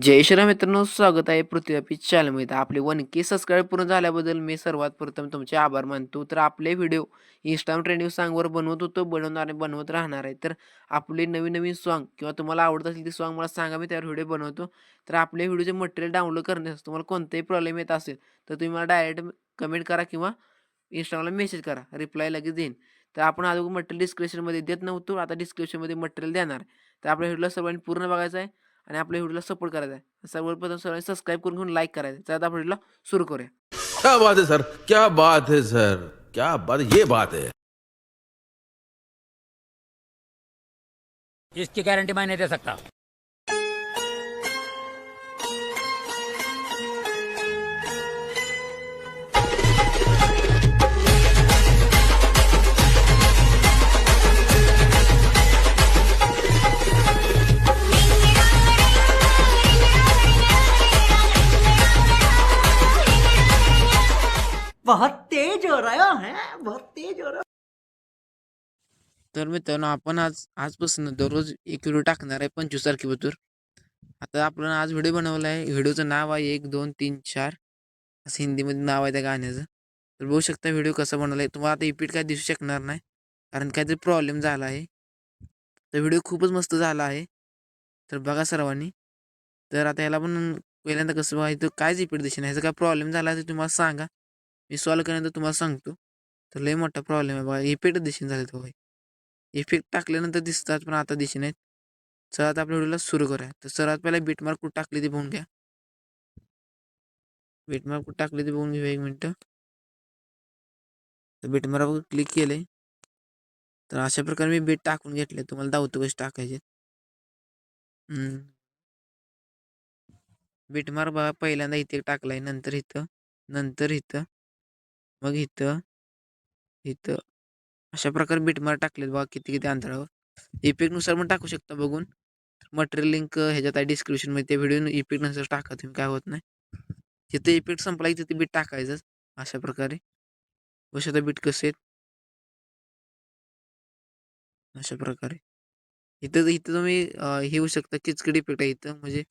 जय श्रीराम मित्रांनो स्वागत आहे पृथ्वी चॅनलमध्ये आपले वन के सबस्क्राईब पूर्ण झाल्याबद्दल मी सर्वात प्रथम तुमचे आभार मानतो. तर आपले व्हिडिओ इंस्टाम ट्रेंडिंग सॉंगवर बनवत होतो बनवणार आणि बनवत राहणार आहे. तर आपले नवीन नवीन सॉन्ग किंवा तुम्हाला आवडत असेल ते सॉन्ग मला सांगा मी त्यावर व्हिडिओ बनवतो. तर आपले व्हिडिओचे मटेरियल डाउनलोड करण्यास तुम्हाला कोणताही प्रॉब्लेम येत असेल तर तुम्ही मला डायरेक्ट कमेंट करा किंवा इंस्टाग्रामला मेसेज करा. रिप्लाय लगेच देईन तर आपण अजून मटेरियल डिस्क्रिप्शनमध्ये देत नव्हतो आता डिस्क्रिप्शनमध्ये मटेरियल देणार. आहे. तर आपल्या व्हिडिओला सर्वांनी पूर्ण बघायचं आहे. आणि आपल्या व्हिडिओला सपोर्ट करायचा आहे. सर्वप्रथम सर्वांनी सबस्क्राईब करून घेऊन लाईक करायचं तर आता आपण व्हिडिओला सुरू करूया. क्या बात है सर क्या बात है सर क्या बात ये बात है. इसकी गारंटी मैं नहीं दे सकता? बहुत तेज हो रहा हो, है बहुत तेज हो रहा हो। तर मित्रांनो आपण आज आजपासून दररोज एक व्हिडिओ टाकणार आहे पंचवीस तारखेबद्दल. आता आपण आज व्हिडिओ बनवला आहे. व्हिडिओचं नाव आहे एक दोन तीन चार. असं हिंदीमध्ये नाव आहे त्या गाण्याचं. तर बघू शकता व्हिडिओ कसा बनवला आहे. तुम्हाला आता रिपीट काय दिसू शकणार नाही कारण काहीतरी प्रॉब्लेम झाला आहे. तर व्हिडिओ खूपच मस्त झाला आहे. तर बघा सर्वांनी. तर आता याला पण पहिल्यांदा कसं व्हायचं कायच रिपीट दिसेल ह्याचा काय प्रॉब्लेम झाला आहे तर तुम्हाला सांगा. मी सॉल्व केल्यानंतर तुम्हाला सांगतो. तर लय मोठा प्रॉब्लेम आहे बघा. इफेक्ट दिशेने झाले तो इफेक्ट टाकल्यानंतर दिसतात पण आता दिशे नाहीत. चला आता आपल्या व्हिडिओला सुरू करूया. तर सर्वात पहिला बीटमार्क कुठं टाकली ते बघून घ्या. बीटमार्क कुठं टाकली ते बघून घेऊया एक मिनटं. तर बीटमार्कवर क्लिक केले तर अशा प्रकारे मी बीट टाकून घेतले. तुम्हाला दावतो कसे टाकायचे. बीटमार्क बघा पहिल्यांदा इथे टाकलाय. नंतर इथं. नंतर इथं. मग इथं इथं अशा प्रकारे बीटमार्क टाकलेत बघा किती किती अंतरावर इफेक्टनुसार पण टाकू शकता बघून. मटेरियल लिंक ह्याच्यात आहे डिस्क्रिप्शनमध्ये त्या व्हिडिओ इफेक्टनुसार टाका तुम्ही काय होत नाही. जिथे इफेक्ट संपला की तिथे बीट टाकायचंच अशा प्रकारे. कशाचा बीट कसे आहेत अशा प्रकारे. इथं इथं तुम्ही हे होऊ शकता किचकट इफेक्ट आहे इथं. म्हणजे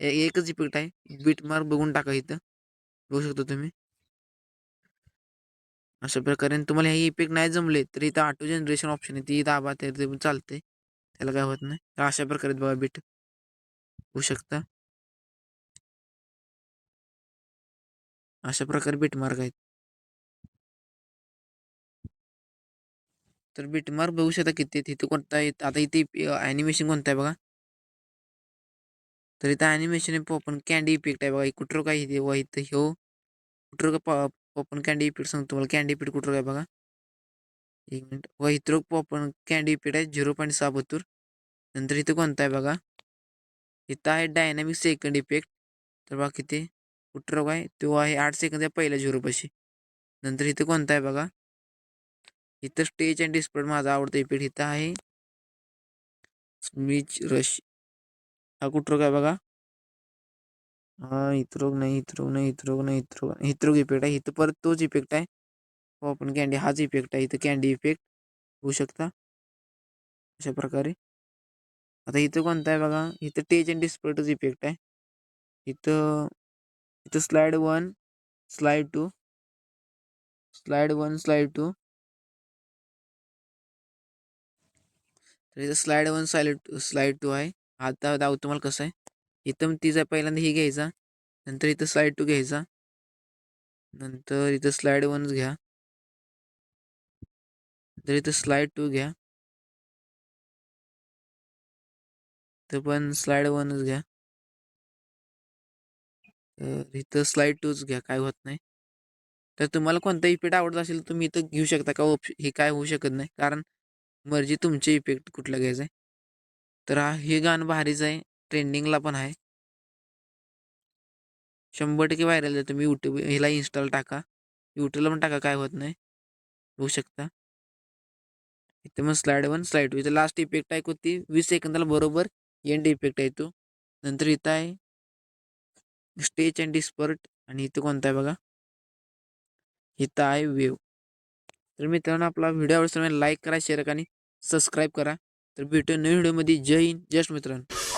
एकच इफेक्ट आहे. बीट मार्क बघून टाका इथं. बघू शकता तुम्ही. अशा प्रकारे आणि तुम्हाला हे इफ़ेक्ट नाही जमले, तर इथं ऑटो जनरेशन ऑप्शन आहे. ती दाबा ते ते पण चालते तर अशा प्रकारे बघा बीट होऊ अशा प्रकारे बीट मार्क आहेत. तर बीट मार्क बघू शकता किती इथं कोणता आता इथे ॲनिमेशन कोणतं आहे बघा? तर इथं ॲनिमेशन कॅन्डी इफ़ेक्ट आहे. बघा कुठं काय इथे व ह्यो, कुठं का पॉपन कॅन्डी इफेक्ट सांगतो तुम्हाला. कॅन्डी इफेक्ट कुठं काय बघा. एक मिनिट. व इथं पॉपन कॅन्डी आहे झिरो पॉईंट सहा बहात्तर नंतर इथं कोणता आहे बघा. इथं आहे डायनॅमिक सेकंड इफेक्ट. तर बघा किती कुठं रोग आहे? तो आहे आठ सेकंद आहे पहिल्या झिरोपाशी नंतर इथं कोणता आहे बघा. इथं स्टेज अँड डिस्प्ले माझा आवडता इफेक्ट इथं आहे. स्मिच रश. हा कुठं काय बघा. हा इथरोग नाही इथरोग नाही इथरोग नाही इथरोग इथरोग इफेक्ट आहे इथं परत तोच इफेक्ट आहे ओपन कॅन्डी हाच इफेक्ट आहे इथं कॅन्डी इफेक्ट होऊ शकता अशा प्रकारे। आता इथं कोणता आहे बघा? इथं टेच अँड डिस्प्लेटच इफेक्ट आहे इथं इथं slide one slide two slide one slide two तर इथं slide one slide slide two आहे. आता दाव तुम्हाला कसं आहे? इथं तिचा पहिल्यांदा ही घ्यायचा नंतर इथं स्लाईड टू घ्यायचा नंतर इथं स्लाईड वनच घ्या तर इथं स्लाईड टू घ्या तर पण स्लाईड वनच घ्या तर इथं स्लाईड टूच घ्या काय होत नाही. तर तुम्हाला कोणता इफेक्ट आवडत असेल तुम्ही इथं घेऊ शकता का? ऑप्श हे काय होऊ शकत नाही कारण मर्जी तुमचे इफेक्ट कुठला घ्यायचा आहे तर हा हे गाणं भारीच आहे. ट्रेंडिंगला पण आहे. शंभर टक्के व्हायरल आहे. तुम्ही यूट्यूब हिला इन्स्टॉल टाका. यूट्यूबला पण टाका काय होत नाही. होऊ शकता. इथे मग स्लाईड वन स्लाईड टू इथं लास्ट इफेक्ट आहे कोणती? वीस सेकंदाला बरोबर एंड इफेक्ट आहे तो. नंतर इथं आहे. स्टेज अँड डिस्पर्ट आणि इथं कोणता आहे बघा? इथं आहे वेव तर मित्रांनो आपला व्हिडिओ आवडतो लाईक करा शेअर करा आणि सबस्क्राईब करा. तर भेटू नवीन व्हिडिओमध्ये जय हिंद. जस्ट मित्रांनो.